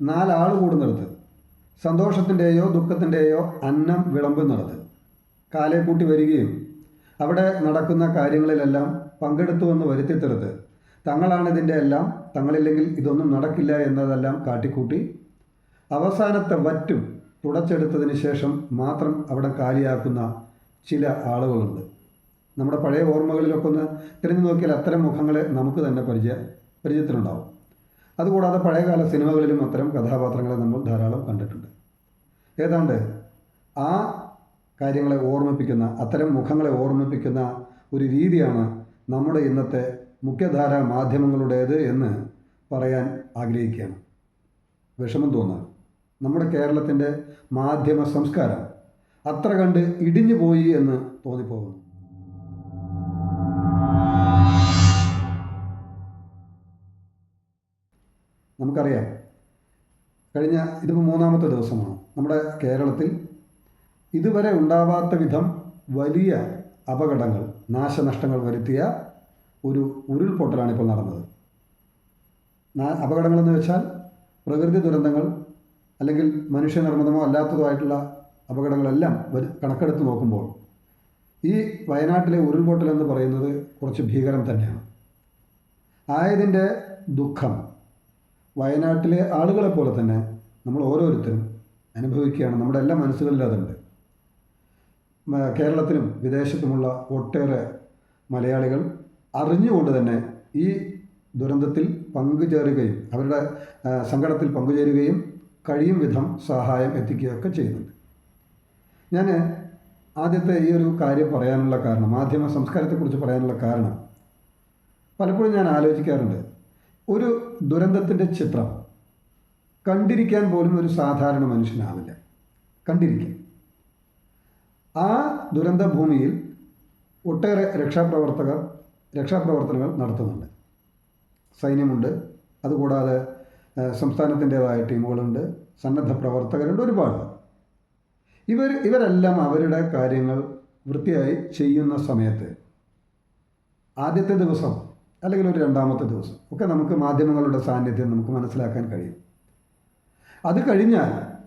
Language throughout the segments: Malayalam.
നാലാൾ കൂടുന്നിടത്ത്. സന്തോഷത്തിന്റെയോ ദുഃഖത്തിന്റെയോ അന്നം വിളമ്പുന്നിടത്ത്. കാലെ കൂട്ടി വരികയും അവിടെ നടക്കുന്ന കാര്യങ്ങളിലെല്ലാം പങ്കെടുത്തുവെന്ന് വരുത്തിത്തീർത്ത് തങ്ങളാണ് തങ്ങളാണിതിന്റെ എല്ലാം തങ്ങളില്ലെങ്കിൽ ഇതൊന്നും നടക്കില്ല എന്നതെല്ലാം കാട്ടിക്കൂട്ടി അവസാനത്തെ വറ്റും തുടച്ചെടുത്തതിന് ശേഷം മാത്രം അവിടെ കാലിയാക്കുന്ന ചില ആളുകളുണ്ട്. നമ്മുടെ പഴയ ഓർമ്മകളിലൊക്കെ ഒന്ന് തിരിഞ്ഞു നോക്കിയാൽ അത്തരം മുഖങ്ങളെ നമുക്ക് തന്നെ പരിചയ പരിചയത്തിലുണ്ടാവും. അതുകൂടാതെ പഴയകാല സിനിമകളിലും അത്തരം കഥാപാത്രങ്ങളെ നമ്മൾ ധാരാളം കണ്ടിട്ടുണ്ട്. ഏതാണ്ട് ആ കാര്യങ്ങളെ ഓർമ്മിപ്പിക്കുന്ന അത്തരം മുഖങ്ങളെ ഓർമ്മിപ്പിക്കുന്ന ഒരു രീതിയാണ് നമ്മുടെ ഇന്നത്തെ മുഖ്യധാര മാധ്യമങ്ങളുടേത് എന്ന് പറയാൻ ആഗ്രഹിക്കുകയാണ്. വിഷമം തോന്നുക നമ്മുടെ കേരളത്തിന്റെ മാധ്യമ സംസ്കാരം അത്ര കണ്ട് ഇടിഞ്ഞു പോയി എന്ന് തോന്നിപ്പോകുന്നു. നമുക്കറിയാം. കഴിഞ്ഞ ഇതിപ്പോൾ മൂന്നാമത്തെ ദിവസമാണ്. നമ്മുടെ കേരളത്തിൽ ഇതുവരെ ഉണ്ടാവാത്ത വിധം വലിയ അപകടങ്ങൾ നാശനഷ്ടങ്ങൾ വരുത്തിയ ഒരു ഉരുൾപൊട്ടലാണ് ഇപ്പോൾ നടന്നത്. അപകടങ്ങളെന്ന് വെച്ചാൽ പ്രകൃതി ദുരന്തങ്ങൾ അല്ലെങ്കിൽ മനുഷ്യനിർമ്മിതമോ അല്ലാത്തതോ ആയിട്ടുള്ള അപകടങ്ങളെല്ലാം കണക്കെടുത്ത് നോക്കുമ്പോൾ ഈ വയനാട്ടിലെ ഉരുൾപൊട്ടൽ എന്ന് പറയുന്നത് കുറച്ച് ഭീകരം തന്നെയാണ്. ആയതിന്റെ ദുഃഖം വയനാട്ടിലെ ആളുകളെ പോലെ തന്നെ നമ്മൾ ഓരോരുത്തരും അനുഭവിക്കുകയാണ്. നമ്മുടെ എല്ലാ മനസ്സുകളിലും അതുണ്ട്. കേരളത്തിലും വിദേശത്തുമുള്ള ഒട്ടേറെ മലയാളികൾ അറിഞ്ഞുകൊണ്ട് തന്നെ ഈ ദുരന്തത്തിൽ പങ്കുചേരുകയും അവരുടെ സങ്കടത്തിൽ പങ്കുചേരുകയും കഴിയും വിധം സഹായം എത്തിക്കുകയൊക്കെ ചെയ്യുന്നുണ്ട്. ഞാൻ ആദ്യത്തെ ഈ ഒരു കാര്യം പറയാനുള്ള കാരണം മാധ്യമ സംസ്കാരത്തെക്കുറിച്ച് പറയാനുള്ള കാരണം പലപ്പോഴും ഞാൻ ആലോചിക്കാറുണ്ട്. ഒരു ദുരന്തത്തിന്റെ ചിത്രം. കണ്ടിരിക്കാൻ പോലും ഒരു സാധാരണ മനുഷ്യനാവില്ല. കണ്ടിരിക്കാൻ ആ ദുരന്ത ഭൂമിയിൽ ഒട്ടേറെ രക്ഷാപ്രവർത്തകർ രക്ഷാപ്രവർത്തനങ്ങൾ നടത്തുന്നുണ്ട്. സൈന്യമുണ്ട്. അതുകൂടാതെ സംസ്ഥാനത്തിന്റേതായ ടീമുകളുണ്ട്. സന്നദ്ധ പ്രവർത്തകരുണ്ട് ഒരുപാട്. ഇവർ ഇവരെല്ലാം അവരുടെ കാര്യങ്ങൾ വൃത്തിയായി ചെയ്യുന്ന സമയത്ത് ആദ്യത്തെ ദിവസം അല്ലെങ്കിൽ ഒരു രണ്ടാമത്തെ ദിവസം ഒക്കെ നമുക്ക് മാധ്യമങ്ങളുടെ സാന്നിധ്യം നമുക്ക് മനസ്സിലാക്കാൻ കഴിയും. അത് കഴിഞ്ഞാൽ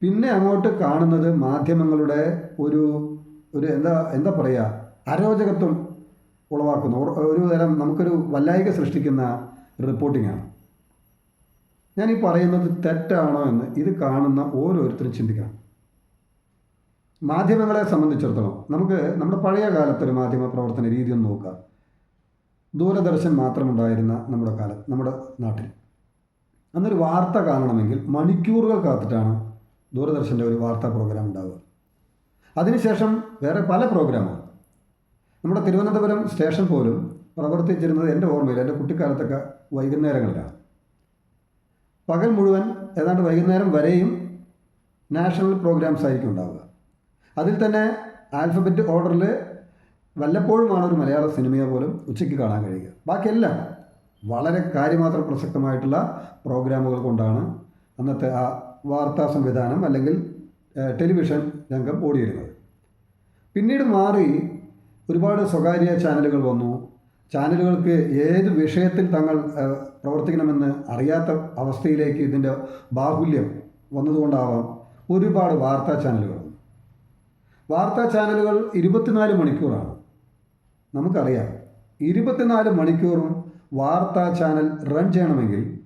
പിന്നെ അങ്ങോട്ട് കാണുന്നത് മാധ്യമങ്ങളുടെ ഒരു ഒരു എന്താ എന്താ പറയുക അരോചകത്വം ഉളവാക്കുന്ന ഒരു- തരം നമുക്കൊരു വല്ലായിക സൃഷ്ടിക്കുന്ന റിപ്പോർട്ടിങ്ങാണ് ഞാൻ ഈ പറയുന്നത് തെറ്റാണോ എന്ന് ഇത് കാണുന്ന ഓരോരുത്തരും ചിന്തിക്കണം. മാധ്യമങ്ങളെ സംബന്ധിച്ചിടത്തോളം നമുക്ക് നമ്മുടെ പഴയ കാലത്തൊരു മാധ്യമ പ്രവർത്തന രീതി ഒന്ന് നോക്കാം. ദൂരദർശൻ മാത്രമുണ്ടായിരുന്ന നമ്മുടെ കാലം നമ്മുടെ നാട്ടിൽ. അന്നൊരു വാർത്ത കാണണമെങ്കിൽ മണിക്കൂറുകൾ കാത്തിട്ടാണ് ദൂരദർശന്റെ ഒരു വാർത്താ പ്രോഗ്രാം ഉണ്ടാവുക. അതിനുശേഷം വേറെ പല പ്രോഗ്രാമാണ് നമ്മുടെ തിരുവനന്തപുരം സ്റ്റേഷൻ പോലും പ്രവർത്തിച്ചിരുന്നത് എന്റെ ഓർമ്മയിൽ എന്റെ കുട്ടിക്കാലത്തൊക്കെ വൈകുന്നേരങ്ങളിലാണ്. പകൽ മുഴുവൻ ഏതാണ്ട് വൈകുന്നേരം വരെയും നാഷണൽ പ്രോഗ്രാംസ് ആയിരിക്കും ഉണ്ടാവുക. അതിൽ തന്നെ ആൽഫബറ്റ് ഓർഡറിൽ വല്ലപ്പോഴുമാണ് ഒരു മലയാള സിനിമയെ പോലും ഉച്ചയ്ക്ക് കാണാൻ കഴിയുക. ബാക്കിയെല്ലാം വളരെ കാര്യമാത്രം പ്രസക്തമായിട്ടുള്ള പ്രോഗ്രാമുകൾ കൊണ്ടാണ് അന്നത്തെ ആ വാർത്താ സംവിധാനം അല്ലെങ്കിൽ ടെലിവിഷൻ രംഗം ഓടിയിരുന്നത് പിന്നീട് മാറി ഒരുപാട് സ്വകാര്യ ചാനലുകൾ വന്നു. ചാനലുകൾക്ക് ഏത് വിഷയത്തിൽ തങ്ങൾ പ്രവർത്തിക്കണമെന്ന് അറിയാത്ത അവസ്ഥയിലേക്ക് ഇതിന്റെ ബാഹുല്യം വന്നതുകൊണ്ടാവാം ഒരുപാട് വാർത്താ ചാനലുകൾ വാർത്താ ചാനലുകൾ ഇരുപത്തിനാല് മണിക്കൂറാണ്. നമുക്കറിയാം. ഇരുപത്തിനാല് മണിക്കൂറും വാർത്താ ചാനൽ റൺ ചെയ്യണമെങ്കിൽ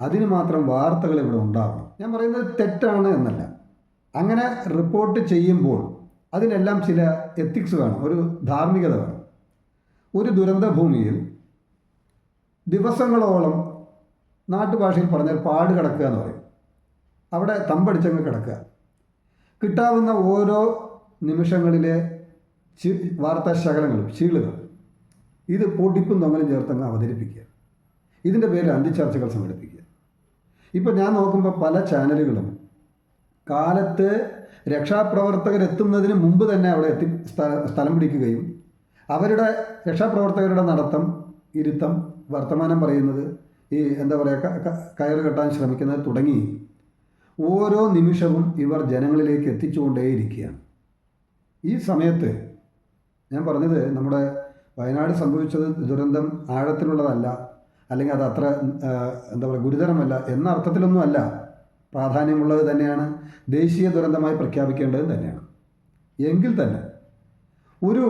അതിന് മാത്രം വാർത്തകൾ ഇവിടെ ഉണ്ടാവണം. ഞാൻ പറയുന്നത് തെറ്റാണ് എന്നല്ല. അങ്ങനെ റിപ്പോർട്ട് ചെയ്യുമ്പോൾ അതിനെല്ലാം ചില എത്തിക്സ് വേണം ഒരു ധാർമ്മികത വേണം. ഒരു ദുരന്തഭൂമിയിൽ ദിവസങ്ങളോളം നാട്ടുഭാഷയിൽ പറഞ്ഞാൽ പാട് കിടക്കുക എന്ന് പറയും. അവിടെ തമ്പടിച്ചങ്ങ് കിടക്കുക. കിട്ടാവുന്ന ഓരോ നിമിഷങ്ങളിലെ വാർത്താ ശകലങ്ങളും ചീളുകൾ ഇത് പൊടിപ്പും തമ്മിലും ചേർത്തങ്ങ് അവതരിപ്പിക്കുക. ഇതിന്റെ പേരിൽ അന്തിച്ചർച്ചകൾ സംഘടിപ്പിക്കുക. ഇപ്പോൾ ഞാൻ നോക്കുമ്പോൾ പല ചാനലുകളും കാലത്ത് രക്ഷാപ്രവർത്തകരെത്തുന്നതിന് മുമ്പ് തന്നെ അവിടെ എത്തി സ്ഥ- സ്ഥലം പിടിക്കുകയും അവരുടെ രക്ഷാപ്രവർത്തകരുടെ നടത്തം ഇരുത്തം വർത്തമാനം പറയുന്നത് ഈ എന്താ പറയുക കയറ് കെട്ടാൻ ശ്രമിക്കുന്നത് തുടങ്ങി ഓരോ നിമിഷവും ഇവർ ജനങ്ങളിലേക്ക് എത്തിച്ചുകൊണ്ടേയിരിക്കുകയാണ്. ഈ സമയത്ത് ഞാൻ പറഞ്ഞത് നമ്മുടെ വയനാട് സംഭവിച്ചത് ദുരന്തം ആഴത്തിലുള്ളതല്ല അല്ലെങ്കിൽ അത് അത്ര എന്താ പറയുക ഗുരുതരമല്ല എന്ന അർത്ഥത്തിലൊന്നും അല്ല പ്രാധാന്യമുള്ളത് തന്നെയാണ്. ദേശീയ ദുരന്തമായി പ്രഖ്യാപിക്കേണ്ടത് തന്നെയാണ്. എങ്കിൽ തന്നെ ഒരു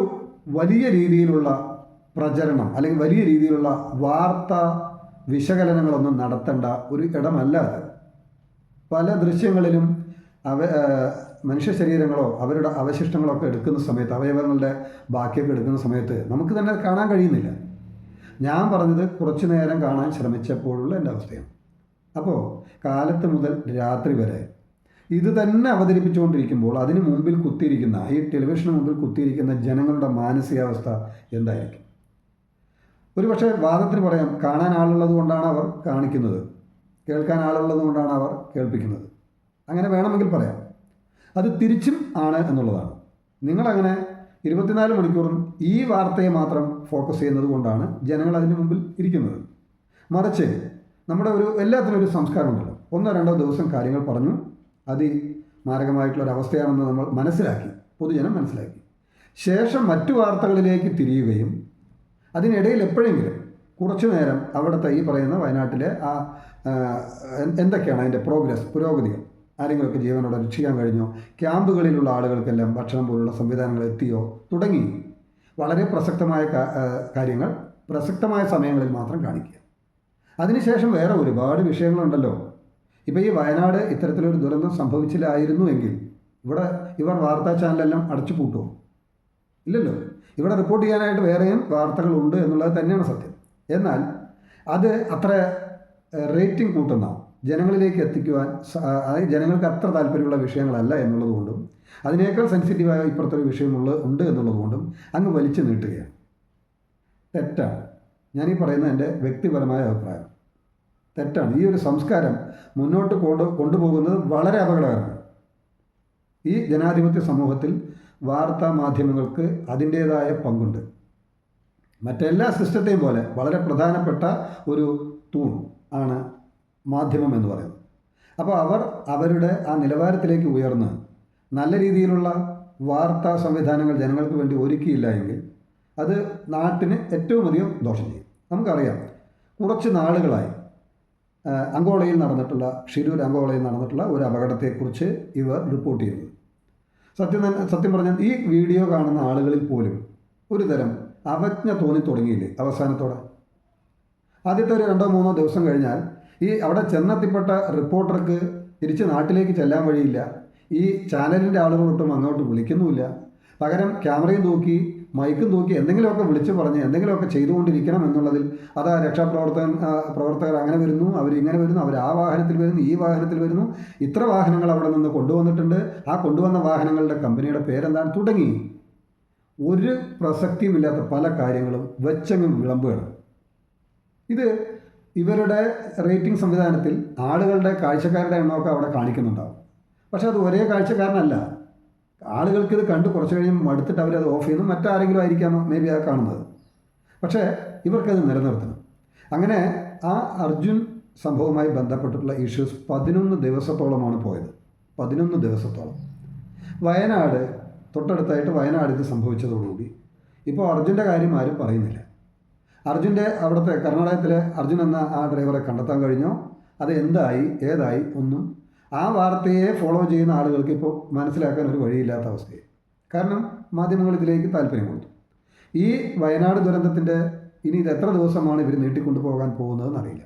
വലിയ രീതിയിലുള്ള പ്രചരണം അല്ലെങ്കിൽ വലിയ രീതിയിലുള്ള വാർത്താ വിശകലനങ്ങളൊന്നും നടത്തേണ്ട ഒരു ഇടമല്ല അത്. പല ദൃശ്യങ്ങളിലും അവ മനുഷ്യ ശരീരങ്ങളോ അവരുടെ അവശിഷ്ടങ്ങളോ ഒക്കെ എടുക്കുന്ന സമയത്ത് അവയവങ്ങളുടെ ബാക്കിയൊക്കെ എടുക്കുന്ന സമയത്ത് നമുക്ക് തന്നെ കാണാൻ കഴിയുന്നില്ല. ഞാൻ പറഞ്ഞത് കുറച്ചു നേരം കാണാൻ ശ്രമിച്ചപ്പോഴുള്ള എന്റെ അവസ്ഥയാണ്. അപ്പോൾ കാലത്ത് മുതൽ രാത്രി വരെ ഇത് തന്നെ അവതരിപ്പിച്ചുകൊണ്ടിരിക്കുമ്പോൾ അതിന് മുമ്പിൽ കുത്തിയിരിക്കുന്ന ഈ ടെലിവിഷന് മുമ്പിൽ കുത്തിയിരിക്കുന്ന ജനങ്ങളുടെ മാനസികാവസ്ഥ എന്തായിരിക്കും? ഒരു പക്ഷേ വാദത്തിന് പറയാം കാണാൻ ആളുള്ളത് കൊണ്ടാണ് അവർ കാണിക്കുന്നത് കേൾക്കാൻ ആളുള്ളത് കൊണ്ടാണ് അവർ കേൾപ്പിക്കുന്നത്. അങ്ങനെ വേണമെങ്കിൽ പറയാം. അത് തിരിച്ചും ആണ് എന്നുള്ളതാണ്. നിങ്ങളങ്ങനെ ഇരുപത്തിനാല് മണിക്കൂറും ഈ വാർത്തയെ മാത്രം ഫോക്കസ് ചെയ്യുന്നത് കൊണ്ടാണ് ജനങ്ങൾ അതിന് മുമ്പിൽ ഇരിക്കുന്നത്. മറിച്ച് നമ്മുടെ ഒരു എല്ലാത്തിനും ഒരു സംസ്കാരമുണ്ടല്ലോ ഒന്നോ രണ്ടോ ദിവസം കാര്യങ്ങൾ പറഞ്ഞു. അതി മാരകമായിട്ടുള്ള ഒരു അവസ്ഥയാണെന്ന് നമ്മൾ മനസ്സിലാക്കി. പൊതുജനം മനസ്സിലാക്കി. ശേഷം മറ്റു വാർത്തകളിലേക്ക് തിരിയുകയും അതിനിടയിൽ എപ്പോഴെങ്കിലും കുറച്ചു നേരം അവിടുത്തെ ഈ പറയുന്ന വയനാട്ടിലെ ആ, എന്തൊക്കെയാണ് അതിന്റെ പ്രോഗ്രസ് പുരോഗതികൾ? ആരെങ്കിലുമൊക്കെ ജീവനോടെ രക്ഷിക്കാൻ കഴിഞ്ഞോ? ക്യാമ്പുകളിലുള്ള ആളുകൾക്കെല്ലാം ഭക്ഷണം പോലുള്ള സംവിധാനങ്ങൾ എത്തിയോ? തുടങ്ങി. വളരെ പ്രസക്തമായ കാര്യങ്ങൾ പ്രസക്തമായ സമയങ്ങളിൽ മാത്രം കാണിക്കുക. അതിനുശേഷം വേറെ ഒരുപാട് വിഷയങ്ങളുണ്ടല്ലോ. ഇപ്പോൾ ഈ വയനാട് ഇത്തരത്തിലൊരു ദുരന്തം സംഭവിച്ചില്ലായിരുന്നു എങ്കിൽ ഇവിടെ ഇവർ വാർത്താ ചാനലെല്ലാം അടച്ചു പൂട്ടുമോ ഇല്ലല്ലോ. ഇവിടെ റിപ്പോർട്ട് ചെയ്യാനായിട്ട് വേറെയും വാർത്തകളുണ്ട് എന്നുള്ളത് തന്നെയാണ് സത്യം. എന്നാൽ അത് അത്ര റേറ്റിംഗ് കൂട്ടുന്ന? ജനങ്ങളിലേക്ക് എത്തിക്കുവാൻ അതായത് ജനങ്ങൾക്ക് അത്ര താല്പര്യമുള്ള വിഷയങ്ങളല്ല എന്നുള്ളതുകൊണ്ടും അതിനേക്കാൾ സെൻസിറ്റീവായ ഇപ്പുറത്തൊരു വിഷയമുള്ള ഉണ്ട് എന്നുള്ളതുകൊണ്ടും അങ്ങ് വലിച്ചു നീട്ടുകയാണ്. തെറ്റാണ്. ഈ പറയുന്നത് എന്റെ വ്യക്തിപരമായ അഭിപ്രായം. തെറ്റാണ്. ഈ ഒരു സംസ്കാരം മുന്നോട്ട് കൊണ്ട് കൊണ്ടുപോകുന്നത് വളരെ അപകടകരമാണ്. ഈ ജനാധിപത്യ സമൂഹത്തിൽ വാർത്താ മാധ്യമങ്ങൾക്ക് അതിന്റേതായ പങ്കുണ്ട്. മറ്റെല്ലാ സിസ്റ്റത്തെയും പോലെ വളരെ പ്രധാനപ്പെട്ട ഒരു തൂൺ ആണ് മാധ്യമം എന്ന് പറയുന്നത്. അപ്പോൾ അവർ അവരുടെ ആ നിലവാരത്തിലേക്ക് ഉയർന്ന് നല്ല രീതിയിലുള്ള വാർത്താ സംവിധാനങ്ങൾ ജനങ്ങൾക്ക് വേണ്ടി ഒരുക്കിയില്ല എങ്കിൽ അത് നാട്ടിന് ഏറ്റവും അധികം ദോഷം ചെയ്യും. നമുക്കറിയാം കുറച്ച് നാളുകളായി അങ്കോളയിൽ നടന്നിട്ടുള്ള ഷിരൂർ അങ്കോളയിൽ നടന്നിട്ടുള്ള ഒരു അപകടത്തെക്കുറിച്ച് ഇവർ റിപ്പോർട്ട് ചെയ്തത് സത്യം സത്യം പറഞ്ഞാൽ ഈ വീഡിയോ കാണുന്ന ആളുകളിൽ പോലും ഒരു തരം അവജ്ഞ തോന്നി തുടങ്ങിയില്ലേ അവസാനത്തോടെ? ആദ്യത്തെ ഒരു രണ്ടോ മൂന്നോ ദിവസം കഴിഞ്ഞാൽ ഈ അവിടെ ചെന്നെത്തിപ്പെട്ട റിപ്പോർട്ടർക്ക് തിരിച്ച് നാട്ടിലേക്ക് ചെല്ലാൻ വഴിയില്ല. ഈ ചാനലിന്റെ ആളുകളൊട്ടും അങ്ങോട്ട് വിളിക്കുന്നുമില്ല. പകരം ക്യാമറയും തൂക്കി മൈക്കും തൂക്കി എന്തെങ്കിലുമൊക്കെ വിളിച്ചു പറഞ്ഞ് എന്തെങ്കിലുമൊക്കെ ചെയ്തുകൊണ്ടിരിക്കണം എന്നുള്ളതിൽ അത് രക്ഷാപ്രവർത്തകൻ പ്രവർത്തകർ അങ്ങനെ വരുന്നു അവർ ഇങ്ങനെ വരുന്നു അവർ ആ വാഹനത്തിൽ വരുന്നു ഈ വാഹനത്തിൽ വരുന്നു. ഇത്ര വാഹനങ്ങൾ അവിടെ നിന്ന് കൊണ്ടുവന്നിട്ടുണ്ട്. ആ കൊണ്ടുവന്ന വാഹനങ്ങളുടെ കമ്പനിയുടെ പേരെന്താണ്? തുടങ്ങി. ഒരു പ്രസക്തിയുമില്ലാത്ത പല കാര്യങ്ങളും വെച്ചെങ്കിലും വിളമ്പുകയാണ്. ഇത് ഇവരുടെ റേറ്റിംഗ് സംവിധാനത്തിൽ ആളുകളുടെ കാഴ്ചക്കാരുടെ എണ്ണമൊക്കെ അവിടെ കാണിക്കുന്നുണ്ടാവും. പക്ഷേ അത് ഒരേ കാഴ്ചക്കാരനല്ല. ആളുകൾക്ക് ഇത് കണ്ട് കുറച്ച് കഴിഞ്ഞ് മടുത്തിട്ട് അവരത് ഓഫ് ചെയ്യുന്നു മറ്റാരെങ്കിലും ആയിരിക്കാം മേ ബി ആ കാണുന്നത്. പക്ഷേ ഇവർക്കത് നിലനിർത്തണം. അങ്ങനെ ആ അർജുൻ സംഭവവുമായി ബന്ധപ്പെട്ടിട്ടുള്ള ഇഷ്യൂസ് പതിനൊന്ന് ദിവസത്തോളമാണ് പോയത്. പതിനൊന്ന് ദിവസത്തോളം. വയനാട് തൊട്ടടുത്തായിട്ട് വയനാട് ഇത് സംഭവിച്ചതോടുകൂടി. ഇപ്പോൾ അർജുന്റെ കാര്യം ആരും പറയുന്നില്ല. അർജുന്റെ അവിടുത്തെ കർണാടകത്തിലെ അർജുൻ എന്ന ആ ഡ്രൈവറെ കണ്ടെത്താൻ കഴിഞ്ഞോ. അത് എന്തായി ഏതായി ഒന്നും ആ വാർത്തയെ ഫോളോ ചെയ്യുന്ന ആളുകൾക്ക് ഇപ്പോൾ മനസ്സിലാക്കാൻ ഒരു വഴിയില്ലാത്ത അവസ്ഥയായി. കാരണം മാധ്യമങ്ങൾ ഇതിലേക്ക് താല്പര്യം കൊടുത്തു ഈ വയനാട് ദുരന്തത്തിന്റെ ഇനി ഇത് എത്ര ദിവസമാണ് ഇവർ നീട്ടിക്കൊണ്ടുപോകാൻ പോകുന്നതെന്ന് അറിയില്ല.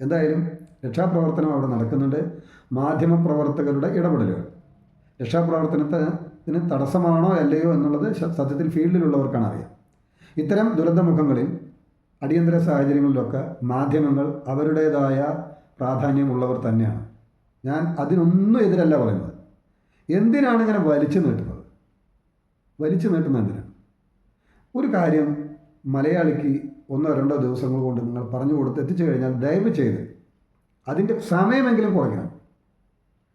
എന്തായാലും രക്ഷാപ്രവർത്തനം അവിടെ നടക്കുന്നുണ്ട്. മാധ്യമപ്രവർത്തകരുടെ ഇടപെടലുകൾ. രക്ഷാപ്രവർത്തനത്തിന് തടസ്സമാണോ അല്ലയോ എന്നുള്ളത് സത്യത്തിൽ ഫീൽഡിലുള്ളവർക്കാണ് അറിയാം. ഇത്തരം ദുരന്തമുഖങ്ങളിൽ അടിയന്തര സാഹചര്യങ്ങളിലൊക്കെ മാധ്യമങ്ങൾ അവരുടേതായ പ്രാധാന്യമുള്ളവർ തന്നെയാണ്. ഞാൻ അതിനൊന്നും എതിരല്ല പറയുന്നത്. എന്തിനാണ് ഇങ്ങനെ വലിച്ചു നീട്ടുന്നത്? വലിച്ചു നീട്ടുന്നത് എന്തിനാണ് ഒരു കാര്യം മലയാളിക്ക് ഒന്നോ രണ്ടോ ദിവസങ്ങൾ കൊണ്ട് നിങ്ങൾ പറഞ്ഞു കൊടുത്ത് എത്തിച്ചു കഴിഞ്ഞാൽ ദയവ് ചെയ്ത് അതിന്റെ സമയമെങ്കിലും കുറയ്ക്കണം.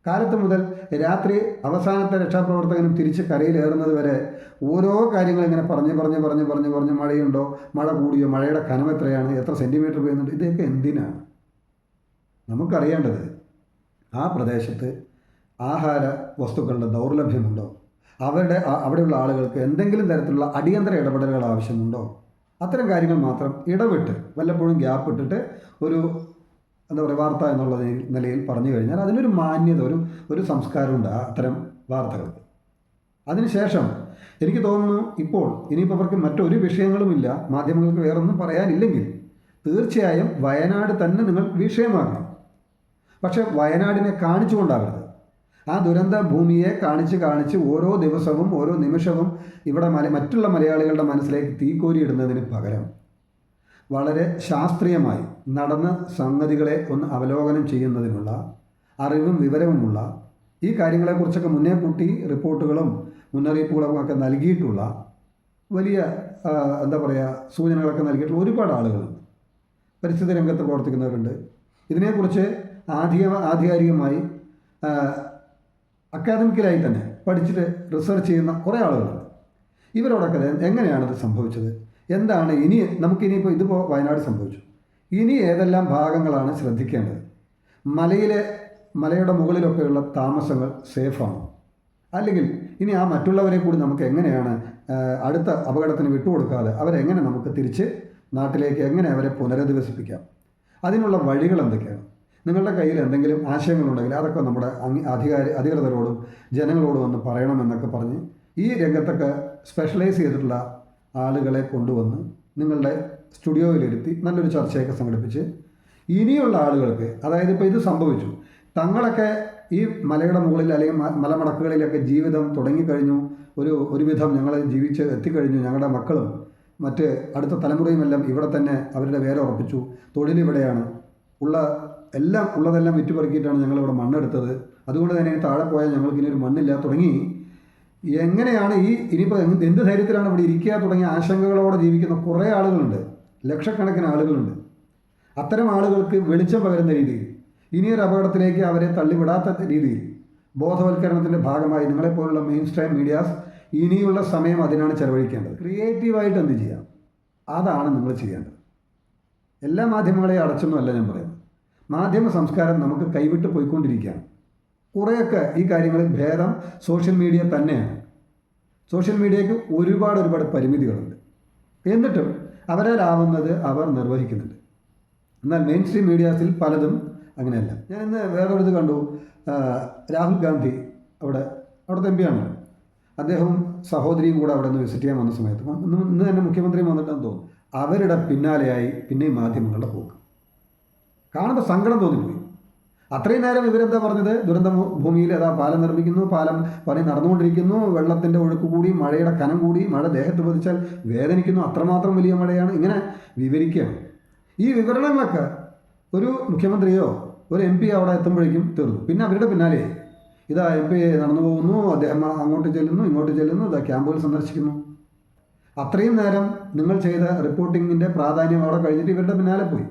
കാലത്ത് മുതൽ രാത്രി അവസാനത്തെ രക്ഷാപ്രവർത്തകനും തിരിച്ച് കരയിലേറുന്നത് വരെ ഓരോ കാര്യങ്ങൾ ഇങ്ങനെ പറഞ്ഞ് പറഞ്ഞ് പറഞ്ഞ് പറഞ്ഞ് പറഞ്ഞ് മഴയുണ്ടോ? മഴ കൂടിയോ? മഴയുടെ കനം എത്രയാണ്? എത്ര സെന്റിമീറ്റർ പെയ്യുന്നുണ്ട്? ഇതൊക്കെ എന്തിനാണ്? നമുക്കറിയേണ്ടത് ആ പ്രദേശത്ത് ആഹാര വസ്തുക്കളുടെ ദൗർലഭ്യമുണ്ടോ? അവരുടെ അവിടെയുള്ള ആളുകൾക്ക് എന്തെങ്കിലും തരത്തിലുള്ള അടിയന്തര ഇടപെടലുകൾ ആവശ്യമുണ്ടോ? അത്തരം കാര്യങ്ങൾ മാത്രം ഇടവിട്ട് വല്ലപ്പോഴും ഗ്യാപ്പ് ഇട്ടിട്ട് ഒരു എന്താ പറയുക വാർത്ത എന്നുള്ള നിലയിൽ പറഞ്ഞു കഴിഞ്ഞാൽ അതിനൊരു മാന്യത ഒരു ഒരു സംസ്കാരമുണ്ട് അത്തരം വാർത്തകൾക്ക്. അതിനുശേഷം എനിക്ക് തോന്നുന്നു ഇപ്പോൾ ഇനിയിപ്പോൾ അവർക്ക് മറ്റൊരു വിഷയങ്ങളുമില്ല മാധ്യമങ്ങൾക്ക് വേറൊന്നും പറയാനില്ലെങ്കിൽ തീർച്ചയായും വയനാട് തന്നെ നിങ്ങൾ വിഷയമാകണം. പക്ഷേ വയനാടിനെ കാണിച്ചുകൊണ്ടാവരുത്. ആ ദുരന്ത ഭൂമിയെ കാണിച്ച് കാണിച്ച് ഓരോ ദിവസവും ഓരോ നിമിഷവും ഇവിടെ മല മറ്റുള്ള മലയാളികളുടെ മനസ്സിലേക്ക് തീക്കോരിയിടുന്നതിന് പകരം വളരെ ശാസ്ത്രീയമായി നടന്ന സംഗതികളെ ഒന്ന് അവലോകനം ചെയ്യുന്നതിനുള്ള അറിവും വിവരവുമുള്ള ഈ കാര്യങ്ങളെക്കുറിച്ചൊക്കെ മുന്നേ കൂട്ടി റിപ്പോർട്ടുകളും മുന്നറിയിപ്പുകളും ഒക്കെ നൽകിയിട്ടുള്ള വലിയ എന്താ പറയുക സൂചനകളൊക്കെ നൽകിയിട്ടുള്ള ഒരുപാട് ആളുകളുണ്ട് പരിസ്ഥിതി രംഗത്ത് പ്രവർത്തിക്കുന്നവരുണ്ട്. ഇതിനെക്കുറിച്ച് ആധിക ആധികാരികമായി അക്കാദമിക്കലായി തന്നെ പഠിച്ചിട്ട് റിസർച്ച് ചെയ്യുന്ന കുറേ ആളുകളുണ്ട്. ഇവരോടൊക്കെ ഇത് സംഭവിച്ചത്? എന്താണ് ഇനി നമുക്കിനിയിപ്പോൾ ഇതിപ്പോൾ വയനാട് സംഭവിച്ചു. ഇനി ഏതെല്ലാം ഭാഗങ്ങളാണ് ശ്രദ്ധിക്കേണ്ടത്? മലയിലെ മലയുടെ മുകളിലൊക്കെയുള്ള താമസങ്ങൾ സേഫാണോ? അല്ലെങ്കിൽ ഇനി ആ മറ്റുള്ളവരെ കൂടി നമുക്ക് എങ്ങനെയാണ് അടുത്ത അപകടത്തിന് വിട്ടുകൊടുക്കാതെ അവരെങ്ങനെ നമുക്ക് തിരിച്ച് നാട്ടിലേക്ക് എങ്ങനെ അവരെ പുനരധിവസിപ്പിക്കാം? അതിനുള്ള വഴികൾ എന്തൊക്കെയാണ്? നിങ്ങളുടെ കയ്യിൽ എന്തെങ്കിലും ആശയങ്ങളുണ്ടെങ്കിൽ അതൊക്കെ നമ്മുടെ അധികാരി അധികൃതരോടും ജനങ്ങളോടും ഒന്ന് പറയണമെന്നൊക്കെ പറഞ്ഞ് ഈ രംഗത്തൊക്കെ സ്പെഷ്യലൈസ് ചെയ്തിട്ടുള്ള ആളുകളെ കൊണ്ടുവന്ന് നിങ്ങളുടെ സ്റ്റുഡിയോയിലിരുത്തി നല്ലൊരു ചർച്ചയൊക്കെ സംഘടിപ്പിച്ച് ഇനിയുള്ള ആളുകൾക്ക് അതായത് ഇപ്പോൾ ഇത് സംഭവിച്ചു. തങ്ങളൊക്കെ ഈ മലയുടെ മുകളിൽ അല്ലെങ്കിൽ മലമടക്കുകളിലൊക്കെ ജീവിതം തുടങ്ങിക്കഴിഞ്ഞു. ഒരു ഒരുവിധം ഞങ്ങൾ ജീവിച്ച് എത്തിക്കഴിഞ്ഞു. ഞങ്ങളുടെ മക്കളും മറ്റ് അടുത്ത തലമുറയുമെല്ലാം ഇവിടെ തന്നെ അവരുടെ വേറെ ഉറപ്പിച്ചു. തൊഴിലിവിടെയാണ് ഉള്ള എല്ലാം ഉള്ളതെല്ലാം വിറ്റുപെറുക്കിയിട്ടാണ് ഞങ്ങളിവിടെ മണ്ണെടുത്തത്. അതുകൊണ്ട് തന്നെ താഴെ പോയാൽ ഞങ്ങൾക്ക് ഇനി ഒരു മണ്ണില്ല. തുടങ്ങി എങ്ങനെയാണ് ഈ ഇനിയിപ്പോൾ എന്ത് ധൈര്യത്തിലാണ് ഇവിടെ ഇരിക്കുക തുടങ്ങിയ ആശങ്കകളോടെ ജീവിക്കുന്ന കുറേ ആളുകളുണ്ട്. ലക്ഷക്കണക്കിന് ആളുകളുണ്ട്. അത്തരം ആളുകൾക്ക് വെളിച്ചം പകരുന്ന രീതിയിൽ ഇനിയൊരു അപകടത്തിലേക്ക് അവരെ തള്ളിവിടാത്ത രീതിയിൽ ബോധവൽക്കരണത്തിന്റെ ഭാഗമായി നിങ്ങളെപ്പോലുള്ള മെയിൻ സ്ട്രീം മീഡിയാസ് ഇനിയുള്ള സമയം അതിനാണ് ചെലവഴിക്കേണ്ടത്. ക്രിയേറ്റീവായിട്ട് എന്ത് ചെയ്യാം? അതാണ് നിങ്ങൾ ചെയ്യേണ്ടത്. എല്ലാ മാധ്യമങ്ങളെയും അടച്ചൊന്നുമല്ല ഞാൻ പറയുന്നത്. മാധ്യമ സംസ്കാരം നമുക്ക് കൈവിട്ട് പോയിക്കൊണ്ടിരിക്കുകയാണ്. കുറേയൊക്കെ ഈ കാര്യങ്ങളിൽ ഭേദം സോഷ്യൽ മീഡിയ തന്നെയാണ്. സോഷ്യൽ മീഡിയയ്ക്ക് ഒരുപാട് ഒരുപാട് പരിമിതികളുണ്ട്. എന്നിട്ടും അവരാലാവുന്നത് അവർ നിർവഹിക്കുന്നുണ്ട്. എന്നാൽ മെയിൻ സ്ട്രീം മീഡിയാസിൽ പലതും അങ്ങനെയല്ല. ഞാൻ ഇന്ന് വേറൊരിത് കണ്ടു. രാഹുൽ ഗാന്ധി അവിടെ അവിടുത്തെ എം പിയാണ് അദ്ദേഹവും സഹോദരിയും കൂടെ അവിടെ നിന്ന് വിസിറ്റ് ചെയ്യാൻ വന്ന സമയത്ത് ഇന്ന് തന്നെ മുഖ്യമന്ത്രിയും വന്നിട്ടെന്ന് തോന്നുന്നു. അവരുടെ പിന്നാലെയായി പിന്നെയും മാധ്യമങ്ങളുടെ പോക്ക്. കാണുമ്പോൾ സങ്കടം തോന്നിപ്പോയി. അത്രയും നേരം ഇവരെന്താ പറഞ്ഞത്? ദുരന്ത ഭൂമിയിൽ അതാ പാലം നിർമ്മിക്കുന്നു പാലം പണി നടന്നുകൊണ്ടിരിക്കുന്നു വെള്ളത്തിന്റെ ഒഴുക്ക് കൂടി മഴയുടെ കനം കൂടി മഴ ദേഹത്ത് പതിച്ചാൽ വേദനിക്കുന്നു അത്രമാത്രം വലിയ മഴയാണ്. ഇങ്ങനെ വിവരിക്കുകയാണ്. ഈ വിവരണങ്ങളൊക്കെ ഒരു മുഖ്യമന്ത്രിയോ ഒരു എം പി അവിടെ എത്തുമ്പോഴേക്കും തീർന്നു. പിന്നെ അവരുടെ പിന്നാലെ ഇതാ എം പി നടന്നു പോകുന്നു അദ്ദേഹം അങ്ങോട്ട് ചെല്ലുന്നു ഇങ്ങോട്ട് ചെല്ലുന്നു ഇതാ ക്യാമ്പുകൾ സന്ദർശിക്കുന്നു. അത്രയും നേരം നിങ്ങൾ ചെയ്ത റിപ്പോർട്ടിങ്ങിന്റെ പ്രാധാന്യം അവിടെ കഴിഞ്ഞിട്ട് ഇവരുടെ പിന്നാലെ പോയി.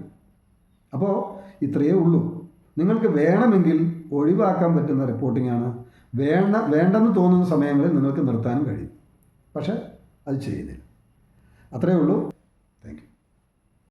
അപ്പോൾ ഇത്രയേ ഉള്ളൂ. നിങ്ങൾക്ക് വേണമെങ്കിൽ ഒഴിവാക്കാൻ പറ്റുന്ന റിപ്പോർട്ടിങ്ങാണ് വേണ്ട വേണ്ടെന്ന് തോന്നുന്ന സമയങ്ങളിൽ നിങ്ങൾക്ക് നിർത്താനും കഴിയും. പക്ഷേ അത് ചെയ്യുന്നില്ല. അത്രയേ ഉള്ളൂ.